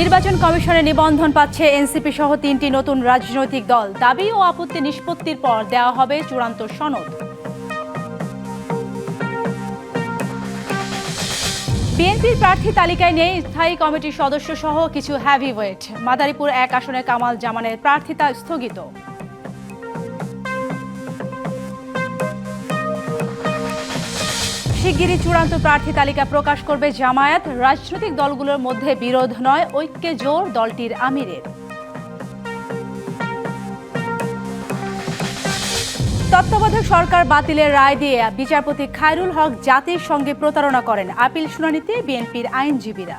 নির্বাচন কমিশনে নিবন্ধন পাচ্ছে এনসিপি সহ তিনটি নতুন রাজনৈতিক দল। দাবি ও আপত্তি নিষ্পত্তির পর দেওয়া হবে চূড়ান্ত সনদ। বিএনপির প্রার্থী তালিকায় নেই স্থায়ী কমিটির সদস্য সহ কিছু হ্যাভি ওয়েট মাদারীপুর এক আসনে কামাল জামানের প্রার্থিতা স্থগিত। শিগগিরই চূড়ান্ত প্রার্থী তালিকা প্রকাশ করবে জামায়াত। রাজনৈতিক দলগুলোর মধ্যে বিরোধ নয়, ঐক্যে জোর দলটির আমিরের। তত্ত্বাবধায়ক সরকার বাতিলের রায় দিয়ে বিচারপতি খায়রুল হক জাতির সঙ্গে প্রতারণা করেন। আপিল শুনানিতে বিএনপির আইনজীবীরা।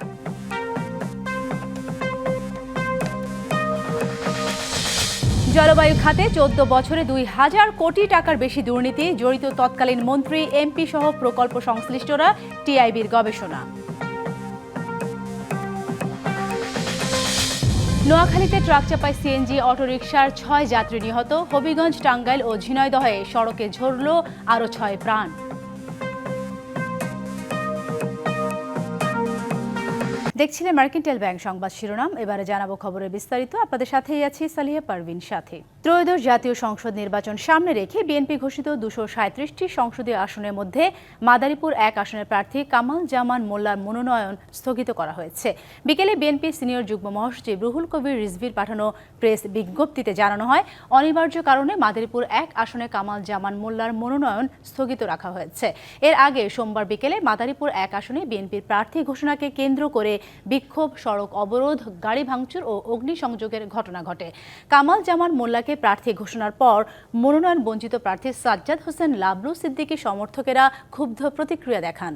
জলবায়ু খাতে চোদ্দ বছরে দুই হাজার কোটি টাকার বেশি দুর্নীতি জড়িত তৎকালীন মন্ত্রী, এমপি সহ প্রকল্প সংশ্লিষ্টরা, টিআইবির গবেষণা। নোয়াখালীতে ট্রাক চাপায় সিএনজি, অটোরিকশার ছয় যাত্রী নিহত। হবিগঞ্জ, টাঙ্গাইল ও ঝিনাইদহে সড়কে ঝরল আরও ছয় প্রাণ। দেখছিলেন মার্কেন্টাইল ব্যাংক সংবাদ শিরোনাম। এবারে জানাব খবরের বিস্তারিত। আপনাদের সাথেই আছি সালিহা পারভিন সাথে। ত্রয়োদশ জাতীয় সংসদ নির্বাচন সামনে রেখে বিএনপি ঘোষিত দুশো সাঁত্রিশটি সংসদীয় আসনের মধ্যে মাদারীপুর এক আসনের প্রার্থী কামাল জামান মোল্লার মনোনয়ন স্থগিত করা হয়েছে। বিকেলে বিএনপি সিনিয়র যুগ্ম মহাসচিব রুহুল কবির রিজভির পাঠানো প্রেস বিজ্ঞপ্তিতে জানানো হয়, অনিবার্য কারণে মাদারীপুর এক আসনে কামাল জামান মোল্লার মনোনয়ন স্থগিত রাখা হয়েছে। এর আগে সোমবার বিকেলে মাদারীপুর এক আসনে বিএনপির প্রার্থী ঘোষণাকে কেন্দ্র করে বিক্ষোভ, সড়ক অবরোধ, গাড়ি ভাঙচুর ও অগ্নিসংযোগের ঘটনা ঘটে। কামাল জামান মোল্লাকে প্রার্থী ঘোষণার পর মনোনয়ন বঞ্চিত প্রার্থী সাজ্জাদ হোসেন লাবলু সিদ্দিকী সমর্থকেরা ক্ষুব্ধ প্রতিক্রিয়া দেখান।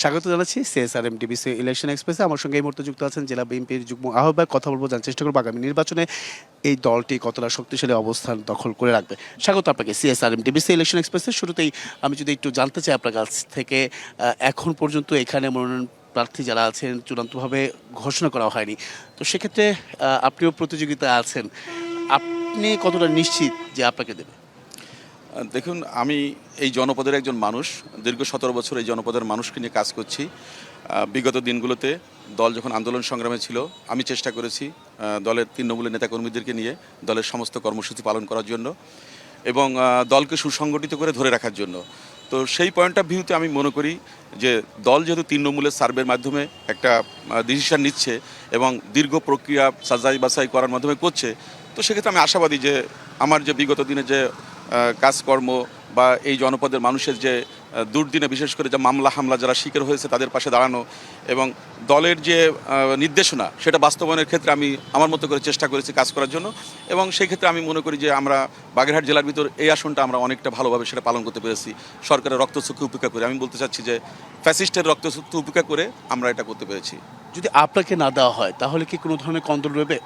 স্বাগত জানাচ্ছি সিএসআর এম ডিবিসি ইলেকশন এক্সপ্রেসে আমার সঙ্গে এই মুহূর্তে যুক্ত আছেন জেলা বিএনপির যুগ্ম আহ্বায়ক। কথা বলব জানার চেষ্টা করব আগামী নির্বাচনে এই দলটি কতটা শক্তিশালী অবস্থান দখল করে রাখবে। স্বাগত আপনাকে সিএসআর এম ডিবিসি ইলেকশন এক্সপ্রেসের শুরুতেই আমি যদি একটু জানতে চাই আপনার কাছ থেকে এখন পর্যন্ত এখানে মনোনয়ন প্রার্থী যারা আছেন, চূড়ান্তভাবে ঘোষণা করা হয়নি। তো সেক্ষেত্রে আপনিও প্রতিযোগিতায় আছেন। আপনি কতটা নিশ্চিত যে আপনাকে দেবে? দেখুন, আমি এই জনপদের একজন মানুষ, দীর্ঘ সতেরো বছর এই জনপদের মানুষকে নিয়ে কাজ করছি। বিগত দিনগুলোতে দল যখন আন্দোলন সংগ্রামে ছিল, আমি চেষ্টা করেছি দলের তৃণমূলের নেতাকর্মীদেরকে নিয়ে দলের সমস্ত কর্মসূচি পালন করার জন্য এবং দলকে সুসংগঠিত করে ধরে রাখার জন্য। তো সেই পয়েন্ট অফ ভিউতে আমি মনে করি যে, দল যেহেতু তৃণমূলের সার্ভের মাধ্যমে একটা ডিসিশন নিচ্ছে এবং দীর্ঘ প্রক্রিয়া সাজাই বাছাই করার মাধ্যমে করছে, তো সেক্ষেত্রে আমি আশাবাদী যে, আমার যে বিগত দিনে যে কাজকর্ম বা এই জনপদের মানুষের যে দুর্দিনে বিশেষ করে যে মামলা হামলা যারা শিকার হয়েছে তাদের পাশে দাঁড়ানো এবং দলের যে নির্দেশনা সেটা বাস্তবায়নের ক্ষেত্রে আমি আমার মতো করে চেষ্টা করেছি কাজ করার জন্য এবং সেই ক্ষেত্রে আমি মনে করি যে আমরা বাগেরহাট জেলার ভিতর এই আসনটা আমরা অনেকটা ভালোভাবে সেটা পালন করতে পেরেছি। সরকারের রক্তচক্ষু উপেক্ষা করে। আমি বলতে চাচ্ছি যে, ফ্যাসিস্টের রক্তচক্ষু উপেক্ষা করে আমরা এটা করতে পেরেছি। যদি আপনাকে না দেওয়া হয়, তাহলে কি কোনো ধরনের রয়েবে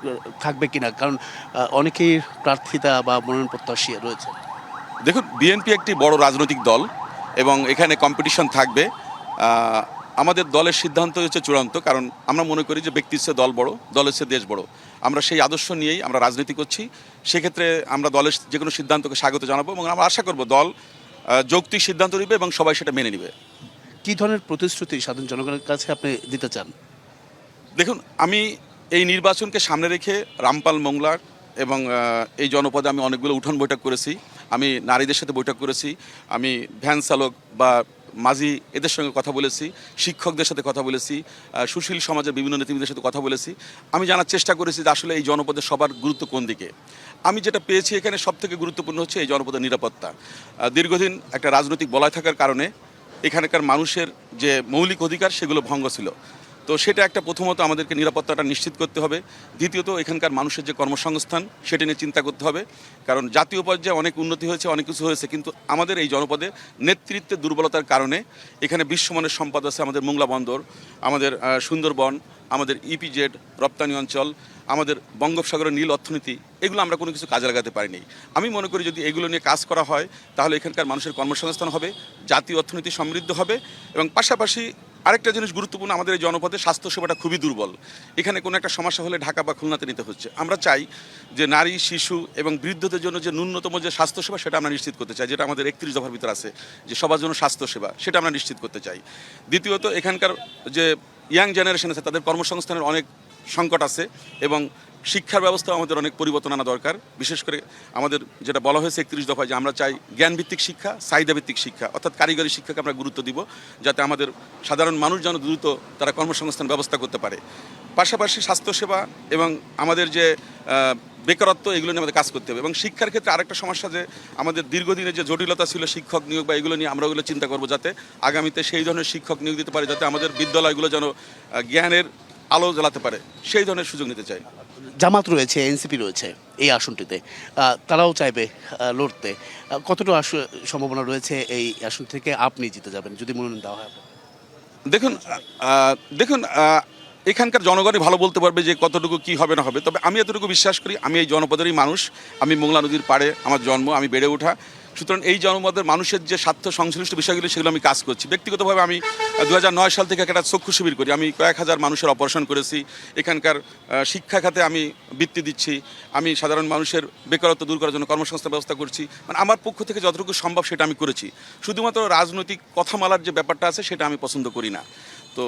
থাকবে কিনা? কারণ অনেকেই প্রার্থিতা বা মনোনয়ন প্রত্যাশী রয়েছে। দেখুন বিএনপি একটি বড় রাজনৈতিক দল এবং এখানে কম্পিটিশন থাকবে। আমাদের দলের সিদ্ধান্ত হচ্ছে চূড়ান্ত কারণ আমরা মনে করি যে ব্যক্তির চেয়ে দল বড় দলের সে দেশ বড়। আমরা সেই আদর্শ নিয়েই আমরা রাজনীতি করছি। সেক্ষেত্রে আমরা দলের যে কোনো সিদ্ধান্তকে স্বাগত জানাব এবং আমরা আশা করব দল যৌক্তিক সিদ্ধান্ত নেবে এবং সবাই সেটা মেনে নেবে। কি ধরনের প্রতিশ্রুতি সাধারণ জনগণের কাছে আপনি দিতে চান? দেখুন আমি এই নির্বাচনকে সামনে রেখে রামপাল মোংলার এবং এই জনপদে আমি অনেকগুলো উঠোন বৈঠক করেছি। আমি নারীদের সাথে বৈঠক করেছি, আমি ভ্যান চালক বা মাঝি এদের সঙ্গে কথা বলেছি, শিক্ষকদের সাথে কথা বলেছি সুশীল সমাজের বিভিন্ন নেতৃবৃন্দের সাথে কথা বলেছি। আমি জানার চেষ্টা করেছি যে আসলে এই জনপদের সবার গুরুত্ব কোন দিকে। আমি যেটা পেয়েছি এখানে সব থেকে গুরুত্বপূর্ণ হচ্ছে এই জনপদের নিরাপত্তা। দীর্ঘদিন একটা রাজনৈতিক বলয় থাকার কারণে এখানকার মানুষের যে মৌলিক অধিকার, সেগুলো ভঙ্গ ছিল। তো সেটা একটা প্রথমত আমাদেরকে নিরাপত্তাটা নিশ্চিত করতে হবে। দ্বিতীয়ত, এখানকার মানুষের যে কর্মসংস্থান, সেটা নিয়ে চিন্তা করতে হবে। কারণ জাতীয় পর্যায়ে অনেক উন্নতি হয়েছে, অনেক কিছু হয়েছে, কিন্তু আমাদের এই জনপদে নেতৃত্বের দুর্বলতার কারণে এখানে বিশ্বমানের সম্পদ আছে আমাদের মোংলা বন্দর, আমাদের সুন্দরবন, আমাদের ইপিজেড রপ্তানি অঞ্চল, আমাদের বঙ্গোপসাগরের নীল অর্থনীতি, এগুলো আমরা কোনো কিছু কাজে লাগাতে পারিনি। আমি মনে করি যদি এগুলো নিয়ে কাজ করা হয়, তাহলে এখানকার মানুষের কর্মসংস্থান হবে, জাতীয় অর্থনীতি সমৃদ্ধ হবে এবং পাশাপাশি আরেকটা জিনিস গুরুত্বপূর্ণ, আমাদের এই জনপদে স্বাস্থ্যসেবাটা খুবই দুর্বল। এখানে কোনো একটা সমস্যা হলে ঢাকা বা খুলনাতে নিতে হচ্ছে। আমরা চাই যে নারী, শিশু এবং বৃদ্ধদের জন্য যে ন্যূনতম যে স্বাস্থ্যসেবা, সেটা আমরা নিশ্চিত করতে চাই, যেটা আমাদের একত্রিশ দফার ভিতর আছে, যে সবার জন্য স্বাস্থ্যসেবা, সেটা আমরা নিশ্চিত করতে চাই। দ্বিতীয়ত, এখানকার যে ইয়াং জেনারেশন আছে, তাদের কর্মসংস্থানের অনেক সংকট আছে এবং শিক্ষার ব্যবস্থা আমাদের অনেক পরিবর্তন আনা দরকার। বিশেষ করে আমাদের যেটা বলা হয়েছে একত্রিশ দফায় যে আমরা চাই জ্ঞানভিত্তিক শিক্ষা, চাহিদাভিত্তিক শিক্ষা, অর্থাৎ কারিগরি শিক্ষাকে আমরা গুরুত্ব দিব যাতে আমাদের সাধারণ মানুষ যেন দ্রুত তারা কর্মসংস্থান ব্যবস্থা করতে পারে। পাশাপাশি স্বাস্থ্যসেবা এবং আমাদের যে বেকারত্ব, এগুলো নিয়ে আমাদের কাজ করতে হবে। এবং শিক্ষার ক্ষেত্রে আরেকটা সমস্যা যে, আমাদের দীর্ঘদিনের যে জটিলতা ছিল শিক্ষক নিয়োগ বা এগুলো নিয়ে আমরা ওগুলো চিন্তা করব যাতে আগামীতে সেই ধরনের শিক্ষক নিয়োগ দিতে পারে, যাতে আমাদের বিদ্যালয়গুলো যেন জ্ঞানের আলো জ্বালাতে পারে সেই ধরনের সুযোগ নিতে চাই। জামাত রয়েছে এনসিপি রয়েছে এই আসনটিতে। তারাও চাইবে লড়তে। আহ, কতটা সম্ভাবনা রয়েছে এই আসন থেকে আপনি জিতে যাবেন যদি মনোনয়ন দেওয়া হয়? দেখুন দেখুন এখানকার জনগণই ভালো বলতে পারবে যে কতটুকু কি হবে না হবে। তবে আমি এতটুকু বিশ্বাস করি আমি এই জনপদেরই মানুষ আমি মোংলা নদীর পাড়ে আমার জন্ম আমি বেড়ে ওঠা। সুতরাং এই জনপদের মানুষের যে স্বার্থ সংশ্লিষ্ট বিষয়গুলি, সেগুলো আমি কাজ করছি। ব্যক্তিগতভাবে আমি দু সাল থেকে একটা চক্ষু শিবির করি। আমি কয়েক হাজার মানুষের অপারেশন করেছি। এখানকার শিক্ষা খাতে আমি বৃত্তি দিচ্ছি। আমি সাধারণ মানুষের বেকারত্ব দূর করার জন্য কর্মসংস্থান ব্যবস্থা করছি। মানে আমার পক্ষ থেকে যতটুকু সম্ভব সেটা আমি করেছি। শুধুমাত্র রাজনৈতিক কথামালার যে ব্যাপারটা আছে, সেটা আমি পছন্দ করি না। তো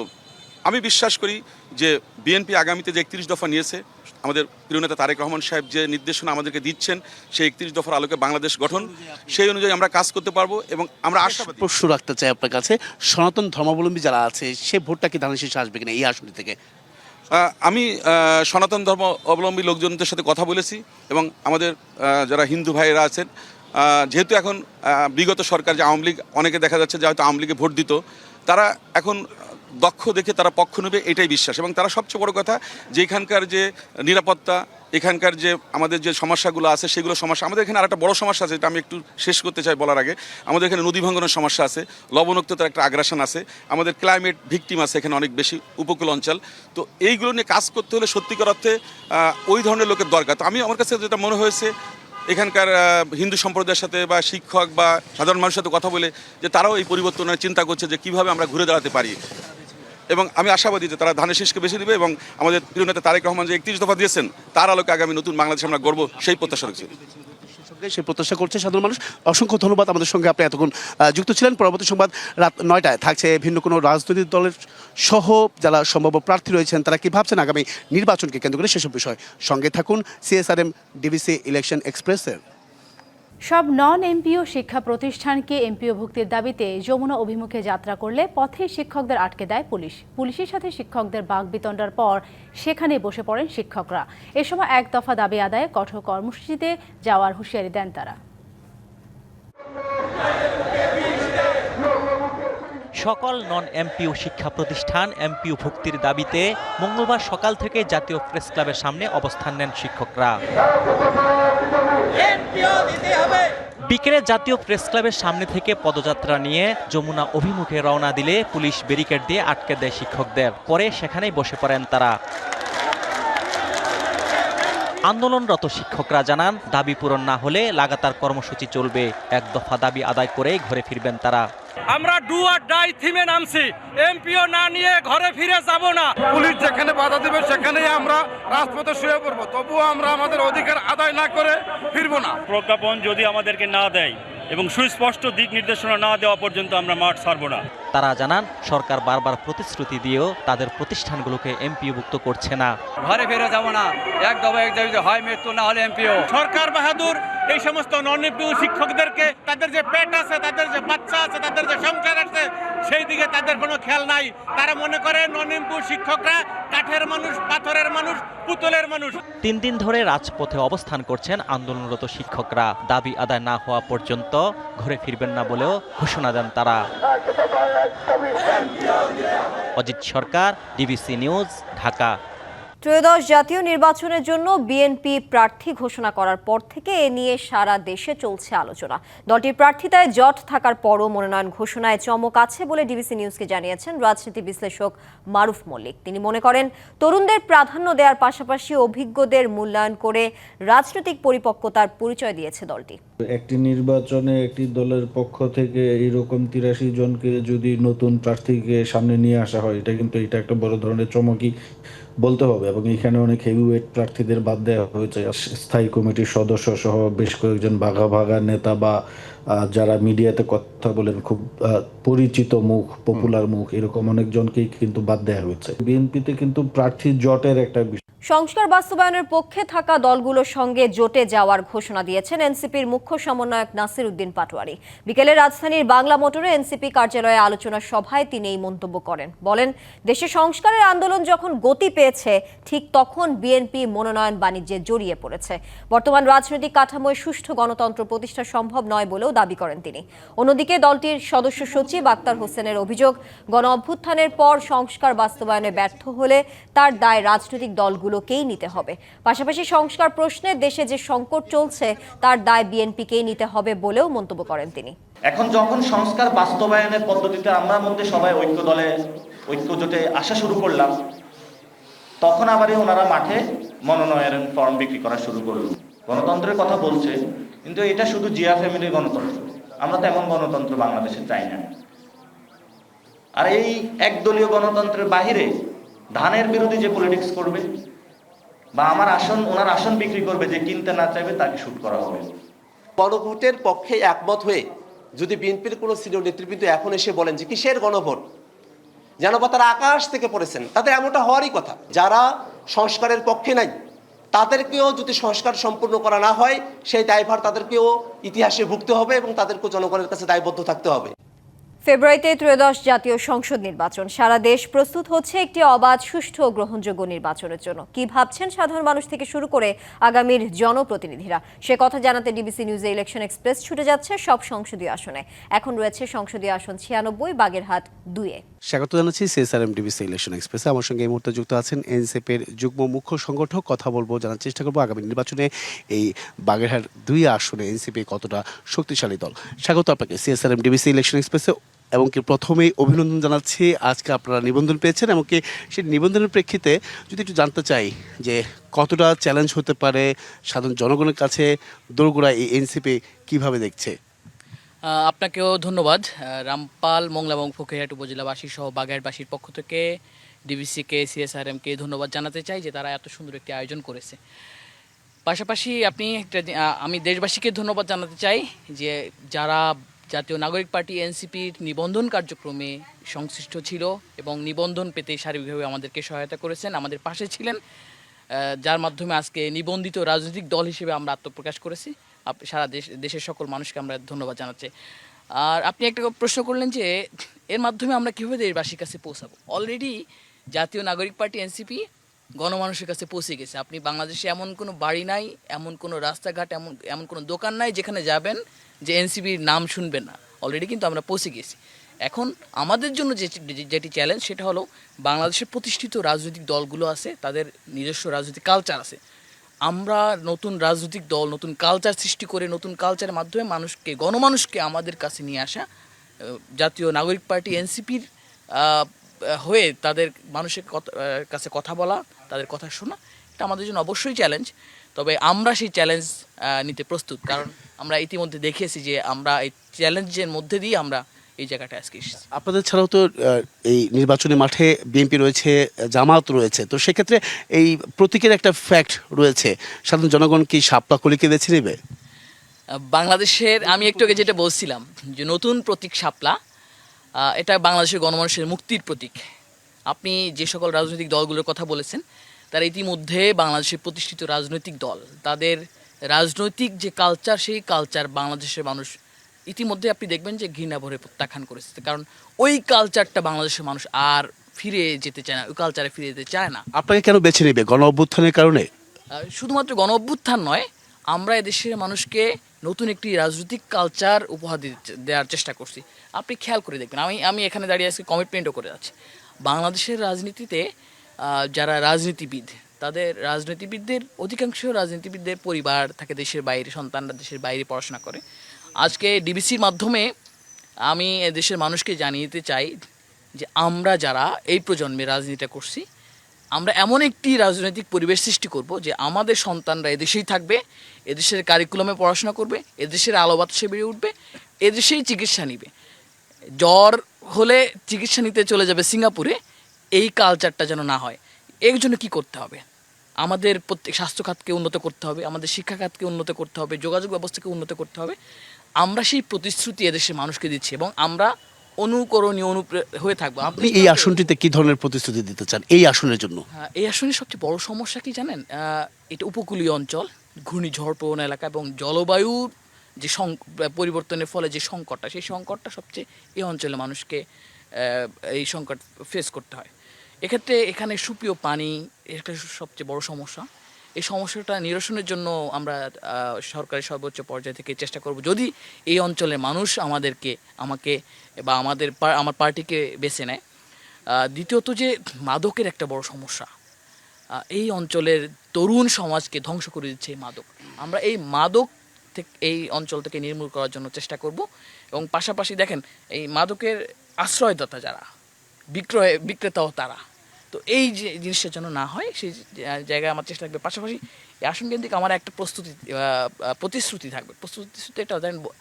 আমি বিশ্বাস করি যে বিএনপি আগামীতে যে একত্রিশ দফা নিয়েছে আমাদের প্রিয় নেতা তারেক রহমান সাহেব যে নির্দেশনা আমাদেরকে দিচ্ছেন সেই একত্রিশ দফার আলোকে বাংলাদেশ গঠন সেই অনুযায়ী আমরা কাজ করতে পারব এবং আমরা আশাবাদী প্রশ্ন রাখতে চাই আপনার কাছে সনাতন ধর্মাবলম্বী যারা আছে সে ভোটটা কি ধানের শেষে আসবে কিনা এই আসনটি থেকে? আমি সনাতন ধর্ম অবলম্বী লোকজনদের সাথে কথা বলেছি এবং আমাদের যারা হিন্দু ভাইয়েরা আছেন যেহেতু এখন বিগত সরকার যে আওয়ামী লীগ অনেকে দেখা যাচ্ছে যে হয়তো আওয়ামী লীগে ভোট দিত তারা এখন দক্ষ দেখে তারা পক্ষ নেবে, এটাই বিশ্বাস। এবং তারা সবচেয়ে বড় কথা, যে এখানকার যে নিরাপত্তা, এখানকার যে আমাদের যে সমস্যাগুলো আছে, সেগুলো সমস্যা, আমাদের এখানে আরেকটা বড় সমস্যা আছে যেটা আমি একটু শেষ করতে চাই বলার আগে। আমাদের এখানে নদী ভাঙ্গনের সমস্যা আছে, লবণাক্ততার একটা আগ্রাসন আছে, আমাদের ক্লাইমেট ভিকটিম আছে এখানে অনেক বেশি উপকূল অঞ্চল। তো এইগুলো নিয়ে কাজ করতে হলে সত্যিকার অর্থে ওই ধরনের লোকের দরকার। তো আমি, আমার কাছে যেটা মনে হয়েছে, এখানকার হিন্দু সম্প্রদায়ের সাথে বা শিক্ষক বা সাধারণ মানুষের সাথে কথা বলে, যে তারাও এই পরিবর্তনের চিন্তা করছে যে কীভাবে আমরা ঘুরে দাঁড়াতে পারি। এবং আমি আশাবাদী যে তারা ধানের শীষকে বেশি দিবে এবং আমাদের প্রিয় নেতা তারেক রহমান যে একত্রিশ দফা দিয়েছেন, তার আলোকে আগামী নতুন বাংলাদেশ আমরা গর্ব সেই প্রত্যাশা সঙ্গে সে প্রত্যাশা করছে সাধারণ মানুষ। অসংখ্য ধন্যবাদ আমাদের সঙ্গে আপনি এতক্ষণ যুক্ত ছিলেন। পরবর্তী সংবাদ রাত নয়টায় থাকছে ভিন্ন কোনো রাজনৈতিক দলের সহ যারা সম্ভাব্য প্রার্থী রয়েছেন, তারা কি ভাবছেন আগামী নির্বাচনকে কেন্দ্র করে? সেসব বিষয় সঙ্গে থাকুন। সিএসআরএম ডিবিসি ইলেকশন এক্সপ্রেসের সব নন এমপিও শিক্ষা প্রতিষ্ঠানকে এমপিও ভুক্তির দাবিতে যমুনা অভিমুখে যাত্রা করলে পথে শিক্ষকদের আটকে দেয় পুলিশ। পুলিশের সাথে শিক্ষকদের বাগবিতণ্ডার পর সেখানে বসে পড়েন শিক্ষকরা। এ সময় এক দফা দাবি আদায়ে কঠোর কর্মসূচিতে যাওয়ার হুঁশিয়ারি দেন তারা। সকল নন এমপিও শিক্ষা প্রতিষ্ঠান এমপিও ভুক্তির দাবিতে মঙ্গলবার সকাল থেকে জাতীয় প্রেস ক্লাবের সামনে অবস্থান নেন শিক্ষকরা। বিকেলে জাতীয় প্রেস ক্লাবের সামনে থেকে পদযাত্রা নিয়ে যমুনা অভিমুখে রওনা দিলে পুলিশ ব্যারিকেড দিয়ে আটকে দেয় শিক্ষকদের। পরে সেখানেই বসে পড়েন তারা। আন্দোলনরত শিক্ষকরা জানান দাবি পূরণ না হলে লাগাতার কর্মসূচি চলবে। এক দফা দাবি আদায় করে ঘরে ফিরবেন তারা। আমরা ডু আর ডাই থিমে নামছি। এমপিও না নিয়ে ঘরে ফিরে যাব না। পুলিশ যেখানে বাধা দেবে সেখানেই আমরা রাজপথে শুয়ে পড়ব। তবুও আমরা আমাদের অধিকার আদায় না করে ফিরবো না। প্রজ্ঞাপন যদি আমাদেরকে না দেয় এবং সুস্পষ্ট দিক নির্দেশনা না দেওয়া পর্যন্ত আমরা মাঠ ছাড়ব না। তারা জানান সরকার বারবার প্রতিশ্রুতি দিয়েও তাদের প্রতিষ্ঠানগুলোকে এমপিওভুক্ত করছে না। ঘরে ফিরে যাব না। এক দফা এক দাবিতে হয় মৃত্যু না হলে এমপিও। সরকার বাহাদুর এই সমস্ত নন এমপিও শিক্ষকদেরকে তাদের যে পেট আছে তাদের যে বাচ্চা আছে তাদের যে সংসার আছে সেই দিকে তাদের কোনো খেয়াল নাই। তারা মনে করে নন এমপিও শিক্ষকরা কাঠের মানুষ, পাথরের মানুষ, পুতলের মানুষ। তিন দিন ধরে রাজপথে অবস্থান করছেন আন্দোলনরত শিক্ষকরা। দাবি আদায় না হওয়া পর্যন্ত ঘরে ফিরবেন না বলেও ঘোষণা দেন তারা। Ajit Sarkar, DBC news, Dhaka. ত্রয়োদশ জাতীয় নির্বাচনের জন্য বিএনপি প্রার্থী ঘোষণা করার পর থেকে এ নিয়ে সারা দেশে চলছে আলোচনা। দলটির প্রার্থিতায় জট থাকার পরও মনোনয়ন ঘোষণায় চমক আছে বলে ডিবিসি নিউজকে জানিয়েছেন রাজনীতি বিশ্লেষক মারুফ মল্লিক। তিনি মনে করেন, তরুণদের প্রাধান্য দেওয়ার পাশাপাশি অভিজ্ঞদের মূল্যায়ন করে রাজনৈতিক পরিপক্কতার পরিচয় দিয়েছে দলটি। একটি নির্বাচনে একটি দলের পক্ষ থেকে এইরকম তিরাশি জনকে যদি নতুন প্রার্থীকে সামনে নিয়ে আসা হয়, এটা কিন্তু এটা একটা বড় ধরনের চমকই। বলতে হবে এবং এখানে অনেক হেভিওয়েট প্রার্থীদের বাদ দেওয়া হয়েছে। স্থায়ী কমিটির সদস্য সহ বেশ কয়েকজন ভাগা ভাগা নেতা বা যারা মিডিয়াতে কথা বলেন, খুব পরিচিত মুখ পপুলার মুখ, এরকম অনেকজনকেই কিন্তু বাদ দেওয়া হয়েছে। বিএনপিতে কিন্তু প্রার্থী জটের একটা বিষয়। সংস্কার বাস্তবায়নের পক্ষে থাকা দলগুলোর সঙ্গে জোটে যাওয়ার ঘোষণা দিয়েছেন এনসিপির মুখ্য সমন্বয়ক নাসির উদ্দিন পাটোয়ারি। বিকেলে রাজধানীর বাংলা মোটরে এনসিপি কার্যালয়ে আলোচনা সভায় তিনি এই মন্তব্য করেন। বলেন, দেশে সংস্কারের আন্দোলন যখন গতি পেয়েছে, ঠিক তখন বিএনপি মনোনয়ন বাণিজ্যে জড়িয়ে পড়েছে। বর্তমান রাজনৈতিক কাঠামোয় সুষ্ঠু গণতন্ত্র প্রতিষ্ঠা সম্ভব নয় বলেও দাবি করেন তিনি। অন্যদিকে দলটির সদস্য সচিব আক্তার হোসেনের অভিযোগ গণ অভ্যুত্থানের পর সংস্কার বাস্তবায়নে ব্যর্থ হলে তার দায় রাজনৈতিক দলগুলোকেই নিতে হবে। পাশাপাশি সংস্কার প্রশ্নে দেশে যে সংকট চলছে, তার দায় বিএনপিকেই নিতে হবে বলেও মন্তব্য করেন তিনি। এখন যখন সংস্কার বাস্তবায়নের পদ্ধতিতে আমরা মধ্যে সবাই ঐক্য দলে ঐক্য জোটে আসা শুরু করলাম, তখন আবারই ওনারা মাঠে মনোনয়ন ফর্ম বিক্রি করা শুরু করল। গণতন্ত্রের কথা বলছে, কিন্তু এটা শুধু জিয়া ফ্যামিলির গণতন্ত্র। আমরা তো এমন গণতন্ত্র বাংলাদেশে চাই না। আর এই একদলীয় গণতন্ত্রের বাহিরে ধানের বিরোধী যে পলিটিক্স করবে বা আমার আসন, ওনার আসন বিক্রি করবে, যে কিনতে না চাইবে তাকে শুট করা হবে। গণভোটের পক্ষে একমত হয়ে যদি বিএনপির কোনো সিনিয়র নেতৃবৃন্দ এখন এসে বলেন যে কিসের গণভোট? যেন বা তারা আকাশ থেকে পড়েছেন। তাদের এমনটা হওয়ারই কথা। যারা সংস্কারের পক্ষে নাই, তাদেরকেও যদি সংস্কার সম্পূর্ণ করা না হয়, সেই দায়ভার তাদেরকেও ইতিহাসে ভুগতে হবে এবং তাদেরকেও জনগণের কাছে দায়বদ্ধ থাকতে হবে। ফেব্রুয়ারিতে ত্রয়োদশ জাতীয় সংসদ নির্বাচন। সারা দেশ প্রস্তুত হচ্ছে একটি অবাধ, সুষ্ঠু ও গ্রহণযোগ্য নির্বাচনের জন্য। কি ভাবছেন সাধারণ মানুষ থেকে শুরু করে আগামীর জনপ্রতিনিধিরা? সে কথা জানাতে ডিবিসি নিউজে ইলেকশন এক্সপ্রেস ছুটে যাচ্ছে সব সংসদীয় আসনে। এখন রয়েছে সংসদীয় আসন ছিয়ানব্বই, বাগেরহাট দুয়ে স্বাগত জানাচ্ছি সিএসআরএম ডিবিসি ইলেকশন এক্সপ্রেসে। আমার সঙ্গে এই মুহূর্তে যুক্ত আছেন এনসিপির যুগ্ম মুখ্য সংগঠক। কথা বলব, জানার চেষ্টা করব আগামী নির্বাচনে এই বাগেরহাট দুই আসনে এনসিপি কতটা শক্তিশালী দল। স্বাগত আপনাকে সিএসআরএম ডিবিসি ইলেকশন এক্সপ্রেসে। এবং কি প্রথমেই অভিনন্দন জানাচ্ছি, আজকে আপনারা নিবন্ধন পেয়েছেন এমনকি সেই নিবন্ধনের প্রেক্ষিতে যদি একটু জানতে চাই যে কতটা চ্যালেঞ্জ হতে পারে সাধারণ জনগণের কাছে দোরগোড়া এই এনসিপি কীভাবে দেখছে? আপনাকেও ধন্যবাদ। রামপাল, মোংলা এবং ফকিরহাট উপজেলাবাসী সহ বাগেরবাসীর পক্ষ থেকে ডিবিসিকে সিএসআরএমকে ধন্যবাদ জানাতে চাই যে তারা এত সুন্দর একটি আয়োজন করেছে। পাশাপাশি আপনি একটা আমি দেশবাসীকে ধন্যবাদ জানাতে চাই যে যারা জাতীয় নাগরিক পার্টি এনসিপির নিবন্ধন কার্যক্রমে সংশ্লিষ্ট ছিল এবং নিবন্ধন পেতে সার্বিকভাবে আমাদেরকে সহায়তা করেছেন, আমাদের পাশে ছিলেন। যার মাধ্যমে আজকে নিবন্ধিত রাজনৈতিক দল হিসেবে আমরা আত্মপ্রকাশ করেছি। সারা দেশ, দেশের সকল মানুষকে আমরা ধন্যবাদ জানাচ্ছি। আর আপনি একটা প্রশ্ন করলেন যে, এর মাধ্যমে আমরা কীভাবে দেশবাসীর কাছে পৌঁছাবো? অলরেডি জাতীয় নাগরিক পার্টি এনসিপি গণমানুষের কাছে পৌঁছে গেছে। আপনি বাংলাদেশে এমন কোনো বাড়ি নাই, এমন কোনো রাস্তাঘাট, এমন এমন কোনো দোকান নাই যেখানে যাবেন যে এনসিবির নাম শুনবেন না। অলরেডি কিন্তু আমরা পৌঁছে গেছি। এখন আমাদের জন্য যে যেটি চ্যালেঞ্জ সেটা হলো বাংলাদেশের প্রতিষ্ঠিত রাজনৈতিক দলগুলো আছে, তাদের নিজস্ব রাজনৈতিক কালচার আছে। আমরা নতুন রাজনৈতিক দল, নতুন কালচার সৃষ্টি করে, নতুন কালচারের মাধ্যমে মানুষকে, গণমানুষকে আমাদের কাছে নিয়ে আসা জাতীয় নাগরিক পার্টি, এনসিপির হয়ে তাদের মানুষের কাছে কথা বলা তাদের কথা শোনা এটা আমাদের জন্য অবশ্যই চ্যালেঞ্জ তবে আমরা সেই চ্যালেঞ্জ নিতে প্রস্তুত। কারণ আমরা ইতিমধ্যে দেখিয়েছি যে আমরা এই চ্যালেঞ্জের মধ্যে দিয়ে আমরা এই জায়গাটা আজকে আপনাদের ছাড়াও তো এই নির্বাচনী মাঠে বিএনপি রয়েছে জামাত রয়েছে। তো সেক্ষেত্রে এই প্রতীকের একটা ফ্যাক্ট রয়েছে। সাধারণ জনগণ কি সাপলা কলিকে বেছে নেবে? বাংলাদেশের আমি একটু আগে যেটা বলছিলাম যে নতুন প্রতীক সাপলা এটা বাংলাদেশের গণমানুষের মুক্তির প্রতীক। আপনি যে সকল রাজনৈতিক দলগুলোর কথা বলেছেন তারা ইতিমধ্যে বাংলাদেশের প্রতিষ্ঠিত রাজনৈতিক দল। তাদের রাজনৈতিক যে কালচার সেই কালচার বাংলাদেশের মানুষ ইতিমধ্যে আপনি দেখবেন যে ঘৃণা ভরে প্রত্যাখ্যান করেছে। কারণ ওই কালচারটা বাংলাদেশের মানুষ আর ফিরে যেতে চায় না ওই কালচারে ফিরে যেতে চায় না। আপনাকে কেন বেছে নেবে গণ অভ্যুত্থানের কারণে? শুধুমাত্র গণ অভ্যুত্থান নয় আমরা এদেশের মানুষকে নতুন একটি রাজনৈতিক কালচার উপহার দিতে দেওয়ার চেষ্টা করছি। আপনি খেয়াল করে দেখবেন আমি আমি এখানে দাঁড়িয়ে আজকে কমিটমেন্টও করে যাচ্ছি বাংলাদেশের রাজনীতিতে যারা রাজনীতিবিদ, তাদের রাজনীতিবিদদের, অধিকাংশ রাজনীতিবিদদের পরিবার থাকে দেশের বাইরে, সন্তানরা দেশের বাইরে পড়াশোনা করে। আজকে ডিবিসির মাধ্যমে আমি দেশের মানুষকে জানিয়ে দিতে চাই যে আমরা যারা এই প্রজন্মে রাজনীতিটা করছি, আমরা এমন একটি রাজনৈতিক পরিবেশ সৃষ্টি করব যে আমাদের সন্তানরা এদেশেই থাকবে, এদেশের কারিকুলামে পড়াশোনা করবে, এদেশের আলো বাতাসে বেড়ে উঠবে, এদেশেই চিকিৎসা নিবে। জ্বর হলে চিকিৎসা নিতে চলে যাবে সিঙ্গাপুরে এই কালচারটা যেন না হয়। এর জন্য কী করতে হবে? আমাদের প্রত্যেক স্বাস্থ্য খাতকে উন্নত করতে হবে আমাদের শিক্ষা খাতকে উন্নত করতে হবে যোগাযোগ ব্যবস্থাকে উন্নত করতে হবে। আমরা সেই প্রতিশ্রুতি এদেশের মানুষকে দিচ্ছি এবং আমরা অনুকরণীয় অনুপ্রে হয়ে থাকব। আপনি এই আসনটিতে কি ধরনের প্রতিশ্রুতি দিতে চান এই আসনের জন্য? হ্যাঁ, এই আসনের সবচেয়ে বড় সমস্যা কি জানেন? এটা উপকূলীয় অঞ্চল ঘূর্ণিঝড় প্রবণ এলাকা এবং জলবায়ুর যে পরিবর্তনের ফলে যে সংকটটা, সেই সংকটটা সবচেয়ে এই অঞ্চলে মানুষকে এই সংকট ফেস করতে হয়। এক্ষেত্রে এখানে সুপ্রিয় পানি এটা সবচেয়ে বড় সমস্যা। এই সমস্যাটা নিরসনের জন্য আমরা সরকারের সর্বোচ্চ পর্যায় থেকে চেষ্টা করব। যদি এই অঞ্চলের মানুষ আমাদেরকে, আমাকে বা আমাদের আমার পার্টিকে বেছে নেয় দ্বিতীয়ত যে মাদকের একটা বড় সমস্যা। এই অঞ্চলের তরুণ সমাজকে ধ্বংস করে দিচ্ছে এই মাদক। আমরা এই মাদক থেকে এই অঞ্চল থেকে নির্মূল করার জন্য চেষ্টা করব। এবং পাশাপাশি দেখেন, এই মাদকের আশ্রয়দাতা যারা, বিক্রয়, বিক্রেতাও তারা। তো এই যে জিনিসটা যেন না হয়, সেই জায়গায় আমার চেষ্টা থাকবে। পাশাপাশি এই আসন কেন্দ্রিক আমার একটা প্রস্তুতি প্রতিশ্রুতি থাকবে। প্রতিশ্রুতি এটা জানেন ব-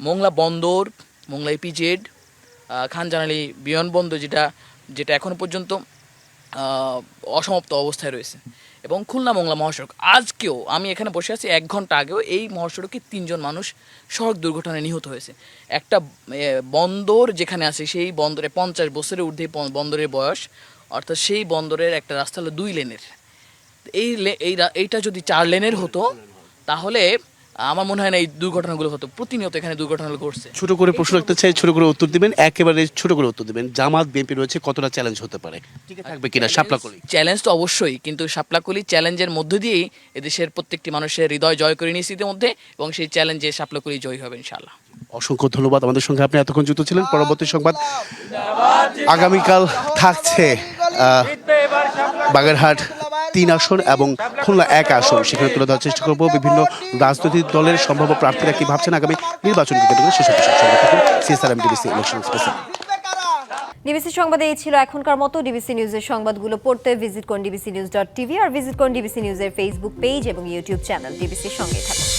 মোংলা বন্দর, মোংলা ইপিজেড খানজানালি বিমানবন্দর যেটা যেটা এখনও পর্যন্ত অসমাপ্ত অবস্থায় রয়েছে। এবং খুলনা মংলা মহাসড়ক। আজকেও আমি এখানে বসে আছি এক ঘণ্টা আগেও এই মহাসড়কে তিনজন মানুষ সড়ক দুর্ঘটনায় নিহত হয়েছে। একটা বন্দর যেখানে আছে, সেই বন্দরে পঞ্চাশ বছরের ঊর্ধ্বে বন্দরের বয়স। অর্থাৎ সেই বন্দরের একটা রাস্তা হলো দুই লেনের। এই এইটা যদি চার লেনের হতো, তাহলে আমার মনে হয় না এই দুর্ঘটনাগুলো হতো। প্রতিনিয়ত এখানে দুর্ঘটনাগুলো ঘটছে। ছোট করে প্রশ্ন রাখতে চাই ছোট করে উত্তর দিবেন। একেবারে ছোট করে উত্তর দিবেন। জামাত বিএনপি রয়েছে কতটা চ্যালেঞ্জ হতে পারে? ঠিক থাকবে কিনা? শাপলা করি চ্যালেঞ্জ তো অবশ্যই কিন্তু সাপলাকলি চ্যালেঞ্জের মধ্য দিয়েই এদেশের প্রত্যেকটি মানুষের হৃদয় জয় করে নিয়েছে ইতিমধ্যে এবং সেই চ্যালেঞ্জে সাপলাকলি জয়ী হবে ইনশাল্লাহ অসংখ্য ধন্যবাদ আমাদের সঙ্গে। আপনি এতক্ষণ যুক্ত ছিলেন। পরবর্তী সংবাদ আগামীকাল থাকছে বাগেরহাট তিন আসন এবং খুলনা এক আসন। সেখানে তুলে ধরার চেষ্টা করব বিভিন্ন রাজনৈতিক দলের সম্ভাব্য প্রার্থীরা কি ভাবছেন আগামী নির্বাচন ডিবিসি সংবাদে এই ছিল এখনকার মতো। ডিবিসি নিউজের সংবাদগুলো পড়তে ভিজিট করুন ডিবিসি নিউজ ডট টিভি আর ভিজিট করুন ডিবিসি নিউজের ফেসবুক পেজ এবং ইউটিউব চ্যানেল ডিবিসির সঙ্গে থাকুন।